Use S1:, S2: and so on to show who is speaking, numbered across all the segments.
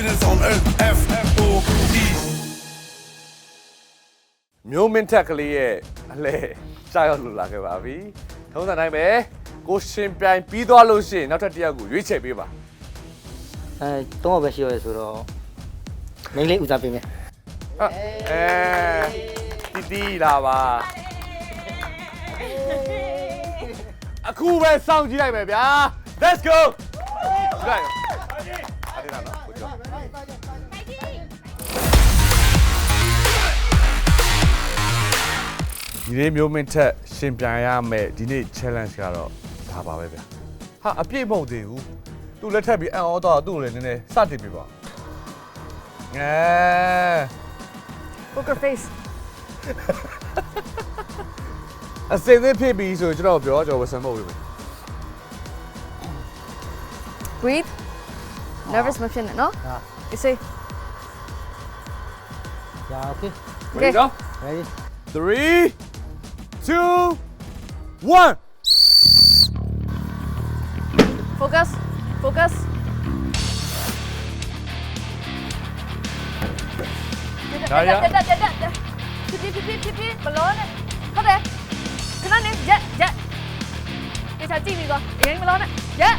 S1: Business on earth, F O E.
S2: မျိုးမင်းထက်ကလေးရဲ့အလဲရှာရောက်လို့လာခဲ့ပါပြီထုံးစံတိုင်းပဲကိုရှင်ပြိုင်ပြီးသွားလို့ရှိရင်နောက်ထပ်တစ်ယောက်ကိုရွေးချယ်ပေးပါ
S3: အဲတော့ပဲရှိရတယ်ဆိုတော့မိန်းလေးဦးစားပေးမယ်
S2: အဲတီတီလာပါအခုပဲစောင့်ကြည့်လိုက်မယ်ဗျာ let's go ကြည့်လိုက် ဒီနေ့မျိုးမင်းထက်ရှင်ပြိုင်ရမယ်ဒီနေ့ challenge ကတော့ဒါပါပဲဗျာဟာအပြည့်မဟုတ်သေးဘူးသူလက်ထက်ပြီးအန်အောတော့သူ့ကိုလည်းနည်းနည်းစတင်ပြပါငဲ
S4: poker face
S2: အစင်သစ်ဖြစ်ပြီဆိုရင်ကျွန်တော်ပြောကျွန်တော်ဝယ်ဆန်ဖို့ပြီ
S4: breathe nervous မဖြစ်နဲ့နော်
S3: ဟာ
S4: you say
S3: ညာ okay
S2: Ready go
S3: ready
S2: 3 2 1
S4: focus focus
S2: ဒါရ
S4: တက်တက်တက်တက်တက်ဖြည်းဖြည်းဖြည်းဖြည်းဖြည်းဘလုံးနဲ့ဟုတ်တယ်ခဏနေရက်ရက်ဒီစားကြည့်ပြီးတော့အရင်ဘလုံးနဲ့ရက်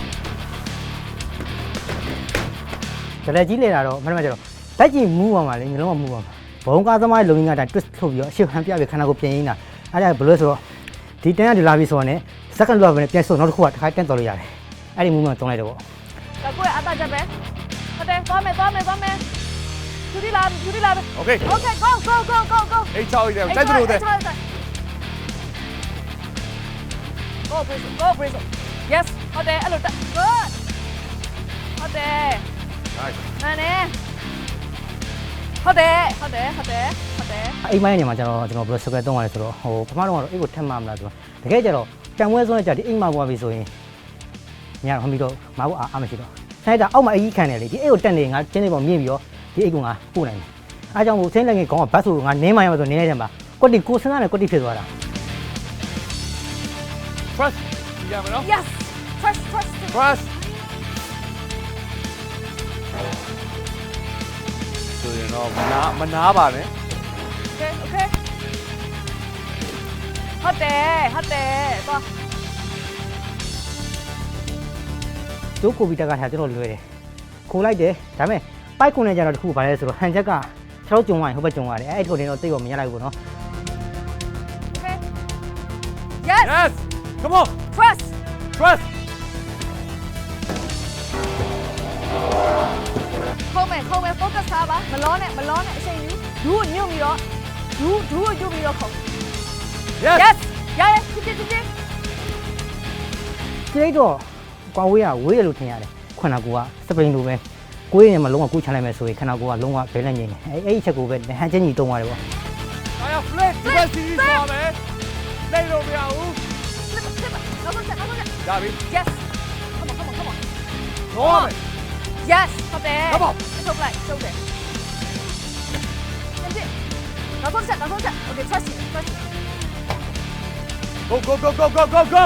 S3: ကြလက်ကြီးလေတာတော့မှန်မှန်ကျတော့တက်ကြီးမူးပါမှာလေမျိုးလုံးမမူးပါမှာဘုံကားသမားလုံရင်းကတာ twist ထုတ်ပြီးတော့အရှိဟန်ပြပြီးခန္ဓာကိုယ်ပြင်ရင်းတာ အဲ့ဒါဘယ်လိုလဲဆိုတော့ဒီတန်းကဒီလာပြီးဆိုတော့ ਨੇ second လောက်ပဲနဲ့ပြန်ဆုပ်နောက်တစ်ခုကတစ်ခါတန်းတော်လို့ရတယ်အဲ့ဒီ movement တုံးလိုက်တော့ပေါ့
S4: ဒါကိုအတားချက်ပဲဟုတ်တယ်သွားမယ်သွားမယ်သွားမယ်သူဒီလာသူဒီလာ
S2: Okay
S4: Okay go go go go go
S2: အိတ်ချောက်ရတယ်တိုက်သူလို့တဲ့
S4: Go Brazil go Brazil Yes ဟုတ်တယ်အဲ့လိုတက် Good ဟုတ်တယ်
S2: Nice
S4: မှန်တယ်ဟုတ်တယ်ဟုတ်တယ်ဟုတ်တယ်ဟု တ်တယ်
S3: အိမ်မိုင်းနေမှာကျတော့ကျွန်တော်ဘယ်လို secret တုံးရလဲဆိုတော့ဟိုပထမတော့ကတော့အိတ်ကိုထက်မှမလားဆိုတော့တကယ်ကျတော့တံပွဲဆုံးနဲ့ကြာဒီအိမ်မှာပွားပြီဆိုရင်ညတော့ဟမ်ပြီးတော့မဟုတ်အားမရှိတော့ဆိုင်တာအောက်မှာအကြီးခံတယ်လေဒီအိတ်ကိုတက်နေငါကျင်းနေပေါ်မြင်ပြီးတော့ဒီအိတ်ကငါပို့နိုင်တယ်အားကြောင့်မို့ဆင်းလက်ငယ်ကောင်းကဘတ်ဆိုငါနင်းမှရမှာဆိုနင်းလိုက်တယ်မှာကွက်တီကိုစင်းသားနဲ့ကွက်တီဖြစ်သွားတာ
S2: trust ရမယ်နော်
S4: Yes Trust trust
S2: trust ဆိုရင်တော့မနာမနာပါနဲ့
S4: ဟုတ်တယ်ဟုတ်တယ်သွား
S3: ကျိုးကိုဗီတက်ကထားကျွန်တော်လွယ်တယ်ခိုးလိုက်တယ်ဒါပေမဲ့ပိုက်ကုန်းနဲ့ကျတော့တခုဘာလဲဆိုတော့ဟန်ချက်ကကျွန်တော်ကြုံသွားရင်ဟိုဘက်ကြုံရတယ်အဲ့ဒီထုတ်နေတော့သိတော့မရလိုက်ဘူးနော်
S4: Okay Yes
S2: yes come on
S4: Trust
S2: trust
S4: ခုံးမယ်ခုံးမယ် focus ထားပါမလောနဲ့မလောနဲ့အချိန်ယူဒူးကိုညွတ်ပြီးတော့ဒူးဒူးကိုညွတ်ပြီးတော့ခုံး
S2: yes
S4: Yes ရရဖြစ်ဖြစ်ဖြစ်ဖြစ်
S3: ကြိတ်တော့ကွာဝေးရဝေးရလို့ထင်ရတယ်ခန္ဓာကိုယ်ကစပိန်လိုပဲကိုယ်ရင်မှာလုံးဝကိုယ်ချလိုက်မယ်ဆိုရင်ခန္ဓာကိုယ်ကလုံးဝဘဲလက်ငိမ့်နေအဲ့အဲ့အချက်ကိုပဲဟန်ချင်းကြီးတုံးသွားတယ်ပေါ့
S2: I have flip ဒီဘက်စီးသွားမယ်နေလို့မရဘူး
S4: flip flip နောက်ဆုံးချက်နောက်ဆုံးချက်
S2: ရပြီ
S4: Yes come on come on come on
S2: တော့မယ်
S4: Yes ဟုတ်တယ်
S2: Come on
S4: ထုတ်လိုက်ထုတ်တယ်ပြန်ကြည့်နောက်ဆုံးချက်နောက်ဆုံးချက် Okay trust you trust you
S2: go go go go go go go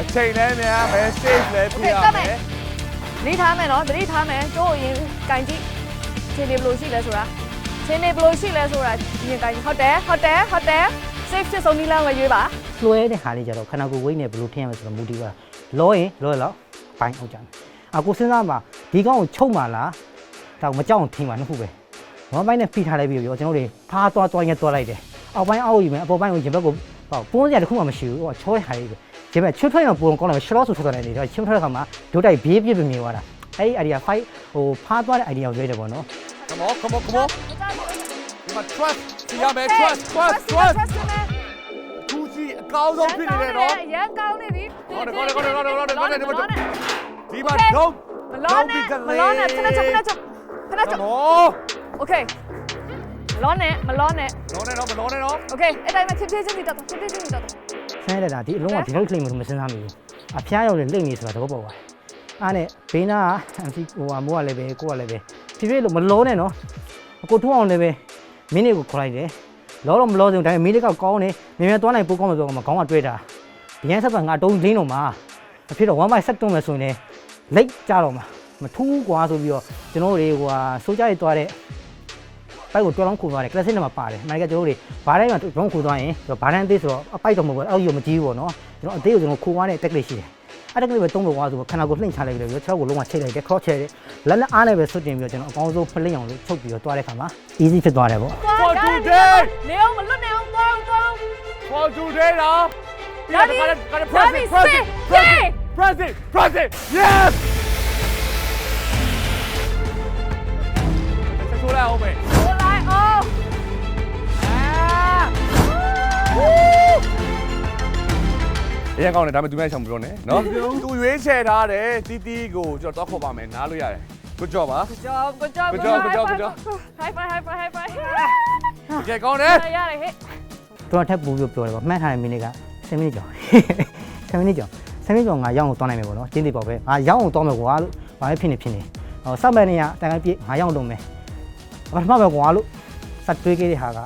S2: အချိန်နဲ့များမယ် safe လည်းပြရမယ်
S4: သတိထားမယ်နော်သတိထားမယ်ကျိုးရင်ကင်ကြည့်ခြေနေဘယ်လိုရှိလဲဆိုတာခြေနေဘယ်လိုရှိလဲဆိုတာရင်ကင်ကြည့်ဟုတ်တယ်ဟုတ်တယ်ဟုတ်တယ် safe ဖြစ်ဆုံးနီးလန်းကိုရွေးပါ
S3: လွှဲတဲ့ဟာလေးကြတော့ခန္ဓာကိုယ်ဝိတ်နဲ့ဘယ်လိုထင်ရမလဲဆိုတော့မူတည်ပါလောရင်လောရလောက်ဘိုင်းအောင်ကြတယ်အခုစဉ်းစားမှာဒီကောင်ကိုချုပ်မှလားတော့မကြောက်ထင်ပါနှစ်ခုပဲဝမ်ဘိုင်းနဲ့ဖိထားလိုက်ပြီးတော့ကျွန်တော်တို့ဖားသွားသွားရသွားလိုက်တယ်အောက်ပိုင်းအောက်ယူမယ်အပေါ်ပိုင်းကိုရင်ဘက်ကို ဟောပုံးစရာတစ်ခုမှမရှိဘူးဟောချောရဟာလေးပဲဒီဘက်ချွတ်ထွက်ရင်ပုံကောင်းတယ်ရှလော့ဆိုထွက်သွားတယ်လေတော့ချွတ်ထွက်တဲ့ခါမှာဒုတ်တိုက်ဘေးပြစ်ပြမြင်သွားတာအဲ့ဒီ idea 5ဟိုဖားသွားတဲ့ idea ကိုရွေးတယ်ပေါ့နော်
S2: come on come on come on ဒီမှာ trust ရမယ် trust trust trust သူစီအကောင်းဆုံးဖြစ်နေတယ်နော်
S4: ရန်ကောင်းနေပြီ
S2: ဟုတ်တယ်ဟုတ်တယ်ဟုတ်တယ်ဟုတ်တယ်ဟုတ်တယ်ဟုတ်တယ်ဒီမှာ
S4: Okay.
S2: don't
S4: မလောနဲ့မလောနဲ့ခဏချက်ခဏချက်ခဏချက်
S2: come on
S4: Okay မ လောနဲ့မလောနဲ့
S2: လောနေတော့မလောနေတော့
S4: Okay အဲ့တိုင်းမှာဖြည်းဖြည်းချင်းပြီးတော့ဖြည်းဖြည်းချင်းပြီးတော့
S3: ဆန်းရတာဒီအလုံးကဒီလောက်လိမ့်လို့မစဉ်းစားမိဘူးအဖျားရောက်လေလိမ့်နေဆိုတာသဘောပေါက်ပါအားနဲ့ဘေးနာကအန်တီဟိုဟာမိုးကလည်းပဲကိုကလည်းပဲဖြည်းဖြည်းလို့မလောနဲ့နော်အကိုထုံးအောင်လည်းပဲမင်းလေးကိုခေါ်လိုက်တယ်လောတော့မလောစင်ဒါပေမဲ့မင်းလေးကကောင်းနေမြင်မြင်သွားနိုင်ပိုးကောင်းမယ်ဆိုတော့မကောင်းကတွေ့တာဒီဟန်ဆက်ပါငါတုံးလင်းတော့မှာအဖြစ်တော့1 by 7တွန်းမယ်ဆိုရင်လည်းလိတ်ကြတော့မှာမထူးကွာဆိုပြီးတော့ကျွန်တော်တို့တွေဟိုဟာစိုးကြရသွားတဲ့ ပိုက်ကိုတော်တော်ခုသွားတယ် classic နဲ့မှာပါတယ်အမှန်တကယ်ကျွန်တော်တို့တွေဘားတိုင်းမှာတော်တော်ခုသွားရင်ဘားတိုင်းသေးဆိုတော့အပိုက်တော့မဟုတ်ဘူးအောက်ကြီးမကြီးဘူးပေါ့နော်ကျွန်တော်အသေးကိုကျွန်တော်ခိုးသွားတဲ့ tech လေးရှိတယ်အဲ့တက်ကလေးပဲသုံးလို့ကွာဆိုတော့ခန္ဓာကိုယ်လှိမ့်ချလိုက်ပြီးတော့6ကိုလုံးဝချိတ်လိုက်တယ် cross ချိတ်တယ်လက်လက်အားနဲ့ပဲဆွတ်တင်ပြီးတော့ကျွန်တော်အကောင်းဆုံးဖလိမ့်အောင်လို့ချုပ်ပြီးတော့တွားတဲ့ခါမှာ easy ဖြစ်သွားတယ်ပေါ့
S2: For today
S5: နေအောင်မလွတ်နေအောင်သွားအောင်သွားအောင်
S2: for today နော်
S5: Daddy,
S2: gotta gotta press
S5: Daddy,
S2: it press it
S5: stay,
S2: press
S5: stay.
S2: it press it press it yes ဆက်ဆိုးလိုက်အောင်မေ
S5: အ
S2: ရင်ကောင်းတယ်ဒါပေမဲ့သူများရှောင်မပြောနဲ့နော်သူရွေးချယ်ထားတယ်တီးတီးကိုကျွန်တော်တော့ခေါ်ပါမယ်နားလို့ရတယ် good job ပါ
S5: job good job
S2: Good job, good job, good job.
S5: high five high five high five
S2: တကယ်ကောင်းတယ်
S5: ရတယ်ဟဲ့
S3: တော်ထက်ပူပြီးပြောတယ်ပေါ့မှတ်ထားတဲ့မိနစ်က10မိနစ်ကျော်10မိနစ်ကျော်10မိနစ်ကျော်ငါရောက်အောင်သွားနိုင်မယ်ပေါ့နော်ကျင်းသေးပေါ့ပဲငါရောက်အောင်သွားမယ်ကွာလို့ဘာပဲဖြစ်နေဖြစ်နေဟောစောက်မဲ့နေရတိုင်ကိုင်းပြည့်ငါရောက်တော့မယ်ပထမပဲကွာလို့စက်တွေးခဲ့တဲ့ဟာက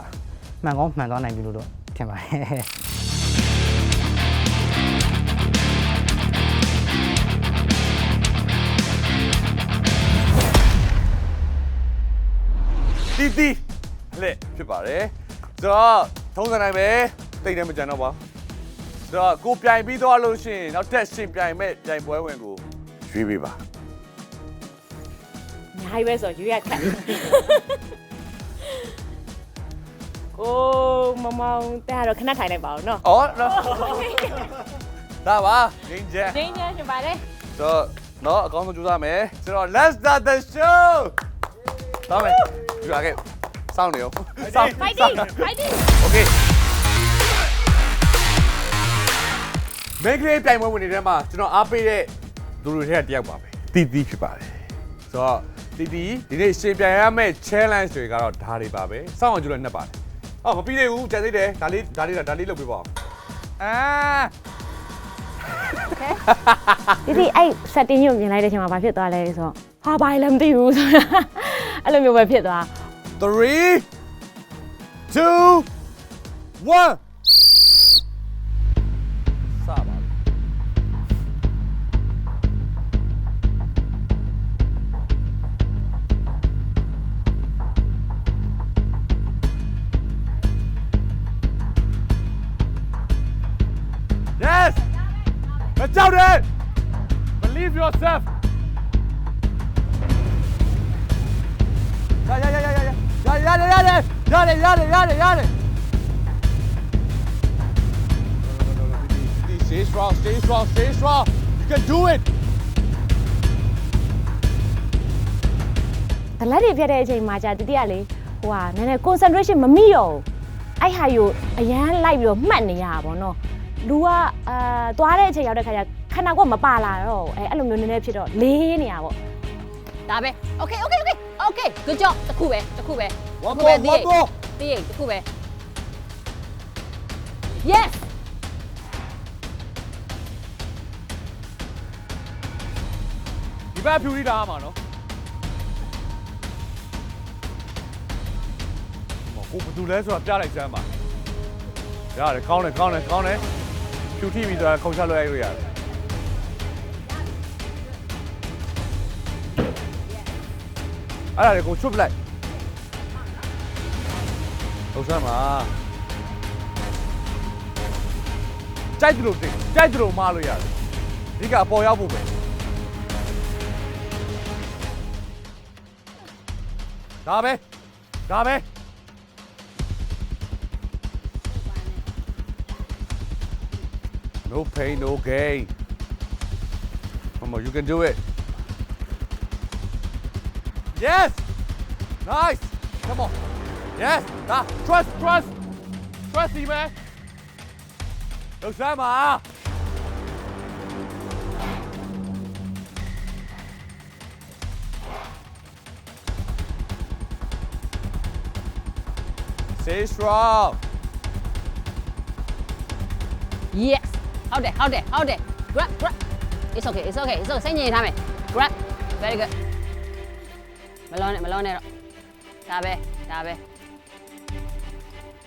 S3: မှန်ကောင်းမှန်သွားနိုင်ပြီလို့တော့ ထင်ပါတယ်
S2: တီးတီးလက်ဖြစ်ပါတယ်ဆိုတော့ထုံးစံတိုင်းပဲတိတ်တယ်မကြံတော့ပါဆိုတော့ကိုပြိုင်ပြီးသွားလို့ရှိရင်နောက်တက်ရှင်ပြိုင်မဲ့ပြိုင်ပွဲဝင်ကိုရွေးပေးပါ
S5: ညာကြီးပဲဆိုရွေးရခက် ကိုမမောင်တဲ့ကတော့ခဏထိုင်လိုက်ပါဦးနော်
S2: အော်နော်ဒါပါငင်းချက်
S5: ငင်းညရှင်ပါတယ်
S2: ဆိုတော့နော်အကောင်းဆုံးကြိုးစားမယ်ဆိုတော့ let's start the show ဒါမယ်ကြွားခဲ့စောင့်နေရောစောင့်
S5: fighting fighting
S2: okay မင်းကလေးပြိုင်ပွဲဝင်နေတဲ့မှာကျွန်တော်အားပေးတဲ့သူတွေထဲကတယောက်ပါပဲတီတီဖြစ်ပါတယ်ဆိုတော့တီတီဒီနေ့ရှင်ပြိုင်ရမယ့် challenge တွေကတော့ဒါတွေပါပဲစောင့်အောင်ကြည့်လို့နှက်ပါတယ် အော်မပြီးသေးဘူးကြံသေးတယ်ဒါလေးဒါလေးဒါလေးလုပ်ပေးပါဦးအာ
S5: ဒီဒီအဲ့ setting ညို့မြင်လိုက်တဲ့အချိန်မှာဘာဖြစ်သွားလဲဆိုတော့ဟာဘာလဲမသိဘူးဆိုတာအဲ့လိုမျိုးပဲဖြစ်သွား
S2: 3 2 1စပါ မကြောက်နဲ့ Believe yourself ရရရရရရရရရရရရတယ်ရတယ်ရတယ်ရတယ် Stay strong, stay strong, stay strong. You can do it.
S5: ဒလက်တွေဖြတ်တဲ့အချိန်မှာကြာတတိယလေဟိုဟာနည်းနည်း concentration မမိတော့ဘူးအဲ့ဟာယူအရန်လိုက်ပြီးတော့မှတ်နေရတာပေါ့နော် လူကအာသွားတဲ့အချိန်ရောက်တဲ့ခါကျခန္ဓာကိုယ်မပါလာတော့ဘူးအဲ့အဲ့လိုမျိုးနည်းနည်းဖြစ်တော့လေးနေရပေါ့
S6: ဒါပဲ okay okay okay okay good job တစ်ခုပဲတစ်ခုပဲ
S2: One
S6: တစ်ခုပဲ
S2: more, one more.
S6: တီးရိတ်တစ်ခုပဲ yes
S2: ဒီဘက်ဖြူရီတာမှာနော်မကိုဘယ်သူလဲဆိုတာပြလိုက်စမ်းပါရတယ်ကောင်းတယ်ကောင်းတယ်ကောင်းတယ် ဖြူထိပြီဆိုတာခုံချလွှဲရရတယ်အဲ့ဒါလေကိုချွတ်ပလိုက်ဟုတ်စမ်းပါကြိုက်တယ်လို့တင်ကြိုက်တယ်လို့မလို့ရတယ်ဒီကအပေါ်ရောက်ဖို့ပဲဒါပဲဒါပဲ No pain, no gain. Come on, you can do it. Yes! Nice! Come on. Yes! Ah, trust, trust! Trust him, man! Don't ah! Stay strong!
S6: Yes! Hold it, hold it, hold it. Grab, grab. It's okay, it's okay, it's okay. Sẽ nhìn hả mày? Grab. Very good. Mày lo này, mày lo này rồi. Ra về, ra về.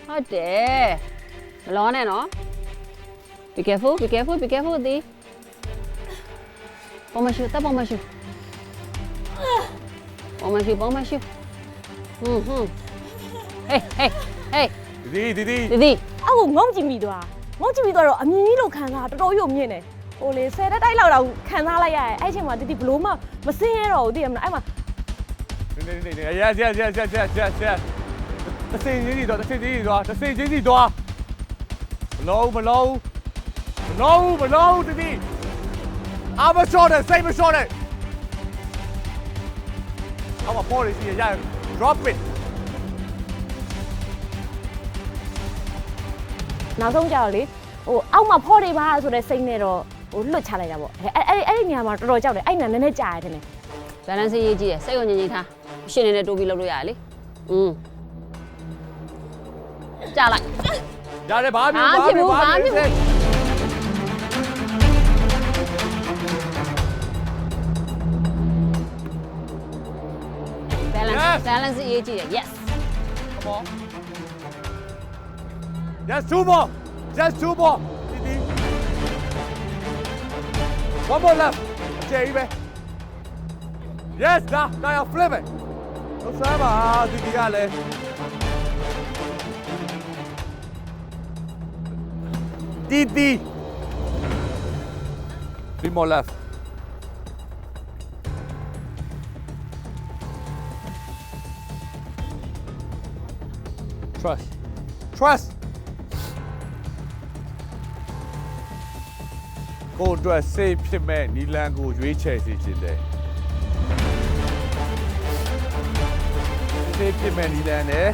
S6: Hold it. Mày lo này nó. Be careful, be careful, be careful đi. Помощью, да помощью. Помощью, помощью. Ừ, ừ. Hey, hey, hey. Đi đi đi. Đi đi. Áo ngông gì mì đồ à? ဟေးဟေး
S2: ဒီဒီဒီ
S6: ဒီဒီ
S5: အောက်ကိုငုံကြည့်မိသွားငုံကြည့်မိသွားတော့အမြင်ကြီးလို့ခံစားတော်တော်ရုံမြင့်တယ်ဟိုလေဆယ်တက်တိုက်လောက်တော့ခံစားလိုက်ရတယ်အဲ့ချိန်မှာတီတီဘလို့မှမစင်းရတော့ဘူးသိရမလားအဲ့မှာ
S2: နေနေနေ yes yes yes yes yes yes yes တစ်စင်ကြီးကြီးတော့တစ်စင်ကြီးကြီးတော့တစ်စင်ကြီးကြီးတော့မလုံးမလုံးမလုံးမလုံးတတိအမရှော့တယ်စိတ်မရှော့တယ်အမပေါ်ရစီရ drop it
S5: နောက်ဆုံးကြတော့လေဟိုအောက်မှာဖော်နေပါဆိုတဲ့စိတ်နဲ့တော့ဟိုလွတ်ချလိုက်တာပေါ့အဲ့အဲ့အဲ့ဒီနေရာမှာတော်တော်ကြောက်တယ်အဲ့နာနည်းနည်းကြာရတယ်နဲ့
S6: ဘလန်စီရေးကြည့်ရစိတ်ကိုငြိမ်ငြိမ်ထားအရှင်နေနဲ့တိုးပြီးလုပ်လို့ရတယ်လေอืมကြားလိုက်
S2: ရတယ်ဘာဖြစ်
S6: ဘာဖြစ်ဘူးဘာဖြစ်ဘူး balance balance ရေးကြည့်ရ yes
S2: Come on. Just two more. Just two more. Titi. One more left. Okay, baby. Yes, now, now you're flipping. ဟုတ်စမ်းပါဒီဒီကလည်းတီတီ Three more left. Trust. Trust. ကိုယ်အတွက်စေးဖြစ်မဲ့နီလန်ကိုရွေးချယ်စီခြင်းတယ်စေးဖြစ်မဲ့နီလန်နဲ့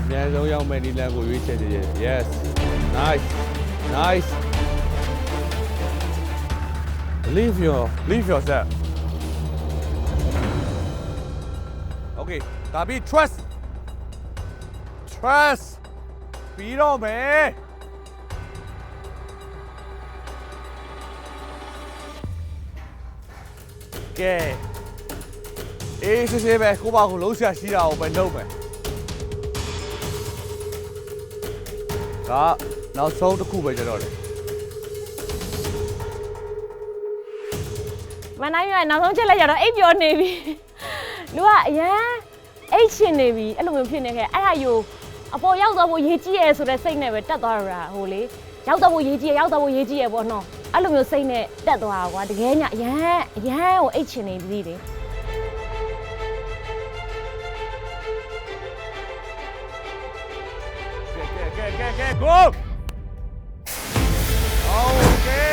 S2: အများဆုံးရောက်မဲ့နီလန်ကိုရွေးချယ်စီခြင်း Yes nice nice Believe your believe yourself Okay ဒါပြီး trust trust ပြီးတော့မယ် ကဲအေးစစ်စစ်ပဲကိုပါကိုလုံးရှာရှိတာကိုပဲလုပ်မယ်ဒါနောက်ဆုံးတစ်ခုပဲကြတော့လေ
S5: မနိုင်ရနောက်ဆုံးချက်လိုက်ရတော့အိပ်ပျော်နေပြီလူကအရန်အိတ်ချင်နေပြီအဲ့လိုမျိုးဖြစ်နေခဲ့အဲ့ဒါယူအပေါ်ရောက်တော့ဖို့ရေးကြည့်ရဲဆိုတဲ့စိတ်နဲ့ပဲတက်သွားတာဟိုလေရောက်တော့ဖို့ရေးကြည့်ရရောက်တော့ဖို့ရေးကြည့်ရပေါ့နော် အဲ့လိုမျိုးစိတ်နဲ့တက်သွားတာကွာတကယ်ညအရန်အရန်ကိုအိတ်ချင်နေပြီလေ
S2: ကဲကဲကဲကဲကဲ go okay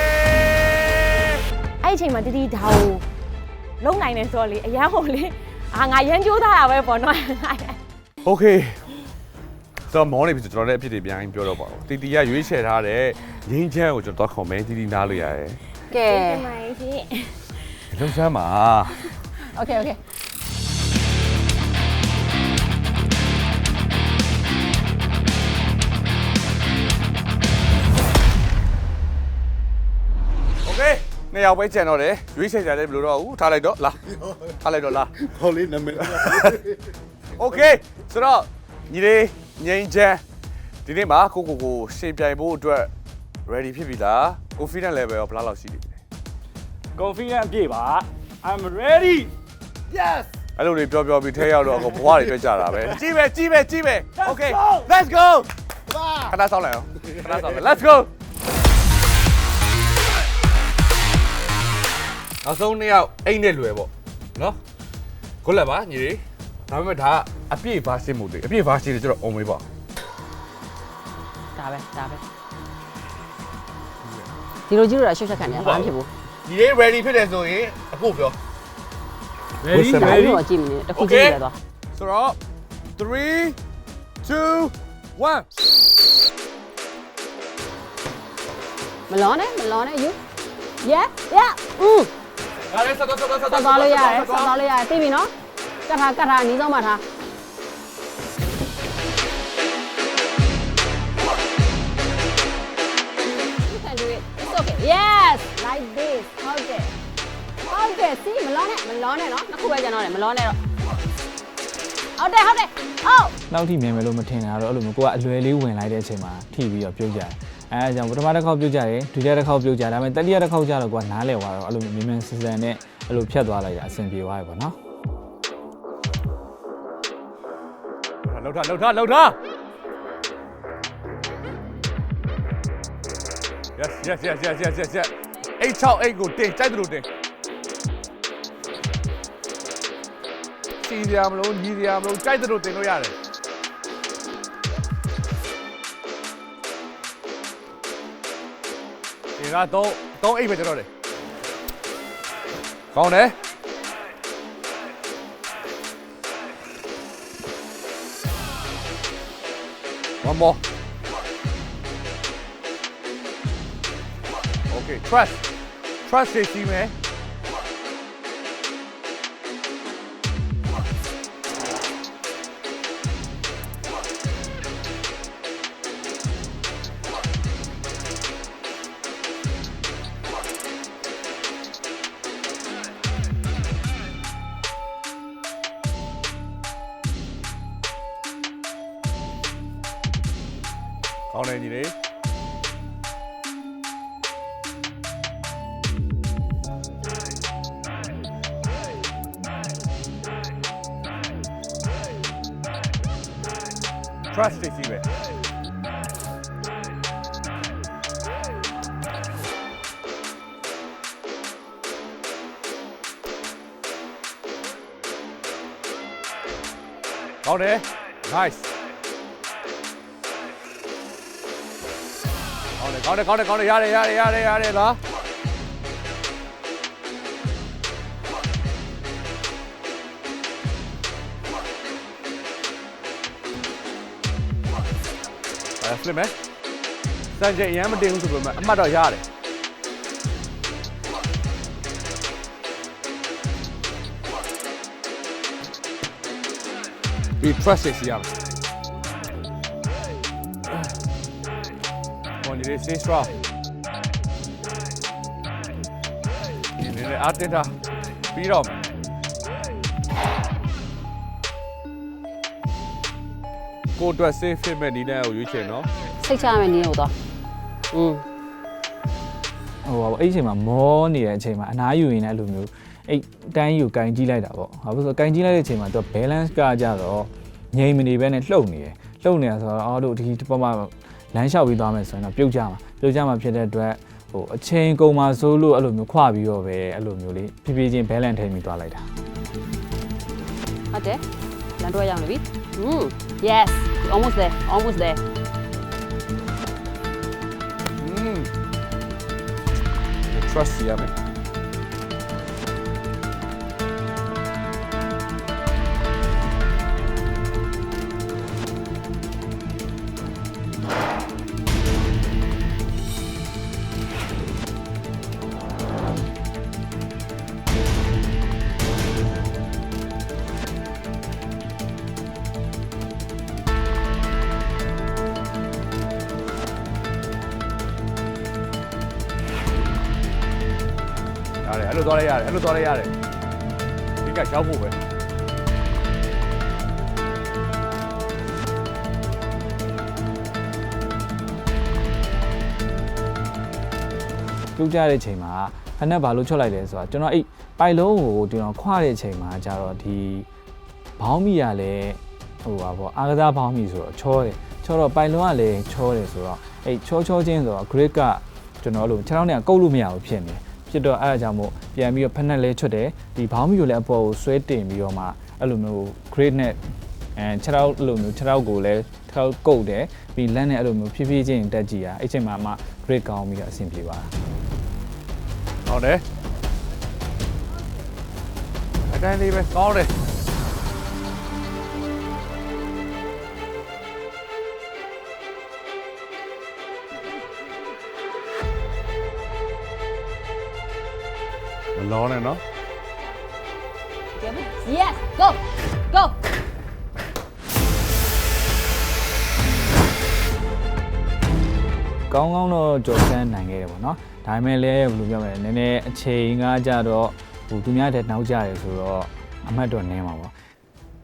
S5: အဲ့ဒီအချိန်မှာတတိဒါကိုလုံနိုင်တယ်ဆိုတော့လေအရန်ဟိုလေအာငါရန်ကြိုးသားတာပဲပေါ့နော်
S2: Okay ဆိုတော့မောနေပြီဆိုကျွန်တော်လည်းအဖြစ်တွေပြန်ပြောတော့ပါဦးတီတီကရွေးချယ်ထားတဲ့ ငင်းချမ်းကိုကျွန်တော်တော့ခေါ်မယ်တီတီနားလို့ရတယ်
S6: ကဲ
S5: မိုင်းရှင်
S2: လုံချမ်းပါ
S6: okay okay
S2: Okay နှစ်ယောက်ပဲကျန်တော့တယ်ရွေးချယ်ကြတယ်ဘယ်လိုတော့ဘူးထားလိုက်တော့လာထားလိုက်တော့လာ
S1: ဟောလေးနာမည်
S2: Okay ဆိုတော့ညီလေးငင်းချမ်းဒီနေ့မှာကိုကိုကိုရှင်ပြိုင်ဖို့အတွက် ready ဖြစ်ပြီလား confidence level ရောဘယ်လောက်လောက်ရှိနေပြီလဲ
S7: confident ပြည့်ပါ I'm ready
S2: Yes အဲ့လိုတွေပြောပြောပြီးထဲရောက်တော့အကုန်ဘွားတွေတွေ့ကြတာပဲကြည့်ပဲကြည့်ပဲကြည့်ပဲ Okay let's go ခဏဆောင်းလိုက်အောင်ခဏဆောင်းလိုက် let's go နောက်ဆုံးနှစ်ယောက်အိမ်နဲ့လွယ်ပေါ့နော်ကိုလက်ပါညီလေးဒါပေမဲ့ဒါကအပြည့် version မို့လေအပြည့် version တွေကျတော့ on မေးပါ
S6: ဒါပဲဒါပဲ ဒီလိုကြီးလို့ရှုပ်ချက်ခံနေရဘာမှဖြစ်ဘူး
S2: ညီလေး ready ဖြစ်တယ်ဆိုရင်အခုပြော
S7: ready
S6: ဒါ
S7: ready
S6: တော့ကြည့်မနေတစ်ခုကြည့်ရတော့
S2: ဆိုတော့3 2 1
S6: မလောနဲ့မလောနဲ့ you yeah yeah อืม
S2: ဒါလည်းဆက်တော့ဆက်တော့ဆက်
S6: ဆက်သွားလို့ရတယ်ဆက်သွားလို့ရတယ်သိပြီနော်ကတ်ထားကတ်ထားအနီးဆုံးမှာထား yes like this ဟုတ်တယ်ဟုတ်တယ်စီမလောနဲ့မလောနဲ့နော်နှစ်ခုပဲကျန်တော့တယ်မလောနဲ့တော့ဟုတ်တယ်ဟုတ်တယ်ဟုတ်
S8: နောက်ထိမြင်မယ်လို့မထင်တာတော့အဲ့လိုမျိုးကိုကအလွယ်လေးဝင်လိုက်တဲ့အချိန်မှာထိပြီးတော့ပြုတ်ကြတယ်အဲအကြောင်းပထမတစ်ခေါက်ပြုတ်ကြတယ်ဒုတိယတစ်ခေါက်ပြုတ်ကြဒါပေမဲ့တတိယတစ်ခေါက်ကျတော့ကိုကနားလဲသွားတော့အဲ့လိုမျိုးမြင်မြန်ဆန်ဆန်နဲ့အဲ့လိုဖြတ်သွားလိုက်တာအဆင်ပြေသွားတယ်ပေါ့နော်
S2: လောက်ထလောက်ထလောက်ထ Yes yes yes yes yes yes yes အိတ်6အိတ်ကိုတင်ကြိုက်တယ်လို့တင်စီစရာမလို့ညီစရာမလို့ကြိုက်တယ်လို့တင်လို့ရတယ်ဒီကတော့3အိတ်ပဲကျွန်တော်တယ်ကောင်းတယ် One more. Okay, trust. Trust တွေစီးမယ်ကောင်း တယ်ညီလေး trust တွေစီးပဲကောင်းတယ် nice ကောင်းတယ်ကောင်းတယ်ကောင်းတယ်ကော လားအဲဖလစ်မယ်စံချိန်အရင်မတင်ဘူးဆိုပေမဲ့အမှတ်တော့ရတယ်ဒီ trust စီရမယ် Con direi stay strong. ဒီနေ့လည်းအတက်တာပြီးတော့မယ် ကိုအတွက် safe fit မဲ့နည်းလမ်းကိုရွေးချယ်နော်
S6: စိတ်ချရမယ့်နည်းကိုသွားอืม
S8: ဟိုပါပေါ့အဲ့ဒီအချိန်မှာမောနေတဲ့အချိန်မှာအနားယူရင်လည်းအဲ့လိုမျိုးအဲ့တန်းယူကင်ကြီးလိုက်တာပေါ့ဘာလို့ဆိုတော့ကင်ကြီးလိုက်တဲ့အချိန်မှာသူ balance ကကြတော့ငြိမ်မနေဘဲနဲ့လှုပ်နေတယ်လှုပ်နေတာဆိုတော့အော်တို့ဒီတစ်ပတ်မှာလမ်းလျှောက်ပြီးသွားမယ်ဆိုရင်တော့ပြုတ်ကြမှာပြုတ်ကြမှာဖြစ်တဲ့အတွက်ဟိုအချိန်ကုန်မှာဆိုလို့အဲ့လိုမျိုးခွာပြီးတော့ပဲအဲ့လိုမျိုးလေးဖြည်းဖြည်းချင်း balance ထိမိသွားလိုက်တာ
S6: ဟုတ်တယ်လမ်းတော့ရောက်နေပြီဟွန်း yes almost there almost there
S2: อืม trust ရ လိုသွားလိုက်ရတယ်အဲ့လိုသွားလိုက်ရတယ်ဒီကရောက်ဖို့ပဲ
S8: ပြုတ်ကြတဲ့အချိန်မှာဖက်နဲ့ဘာလို့ချွတ်လိုက်လဲဆိုတော့ကျွန်တော်အဲ့ပိုက်လုံးကိုကျွန်တော်ခွာတဲ့အချိန်မှာကျတော့ဒီဘောင်းမီကလည်းဟိုပါပေါ့အာကစားဘောင်းမီဆိုတော့ချောတယ်ချောတော့ပိုက်လုံးကလည်းချောတယ်ဆိုတော့အဲ့ချောချောချင်းဆိုတော့ grade ကကျွန်တော်အဲ့လိုခြေထောက်နဲ့ကုတ်လို့မရဘူးဖြစ်နေ ဖြစ်တော့အဲ့အကြောင်းမို့ပြန်ပြီးတော့ဖက်နဲ့လဲချွတ်တယ်ဒီဘောင်းမီကိုလည်းအပေါ်ကိုဆွဲတင်ပြီးတော့မှအဲ့လိုမျိုး grade နဲ့အဲခြေထောက်အဲ့လိုမျိုးခြေထောက်ကိုလည်းခြေထောက်ကုတ်တယ်ပြီးလမ်းနဲ့အဲ့လိုမျိုးဖြည်းဖြည်းချင်းတက်ကြည့်ရအဲ့ချိန်မှာမှ grade ကောင်းပြီးတော့အဆင်ပြေပါ
S2: ဟုတ်တယ်အတိုင်းလေးပဲကောင်းတယ် လောနဲ့နော်
S6: yes go go
S8: ကောင်းကောင်းတော့ကြော်စမ်းနိုင်ခဲ့တယ်ပေါ့နော်ဒါပေမဲ့လည်းဘယ်လိုပြောမလဲနည်းနည်းအချိန်ကကြတော့ဟိုသူများတဲ့နောက်ကျတယ်ဆိုတော့အမှတ်တော့နည်းမှာပေါ့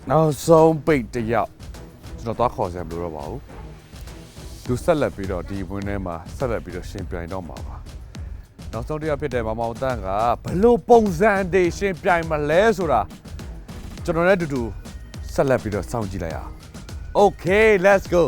S2: နောက်ဆုံးပိတ်တစ်ယောက်ကျွန်တော်သွားခေါ်စရာမလိုတော့ပါဘူးသူဆက်လက်ပြီးတော့ဒီဝင်းထဲမှာဆက်လက်ပြီးတော့ရှင်ပြိုင်တော့မှာပါ နောက်ဆုံးတစ်ယောက်ဖြစ်တဲ့မမောင်တန်းကဘလို့ပုံစံတွေရှင်ပြိုင်မလဲဆိုတာကျွန်တော်လည်းအတူတူဆက်လက်ပြီးတော့စောင့်ကြည့်လိုက်ရအောင် Okay let's go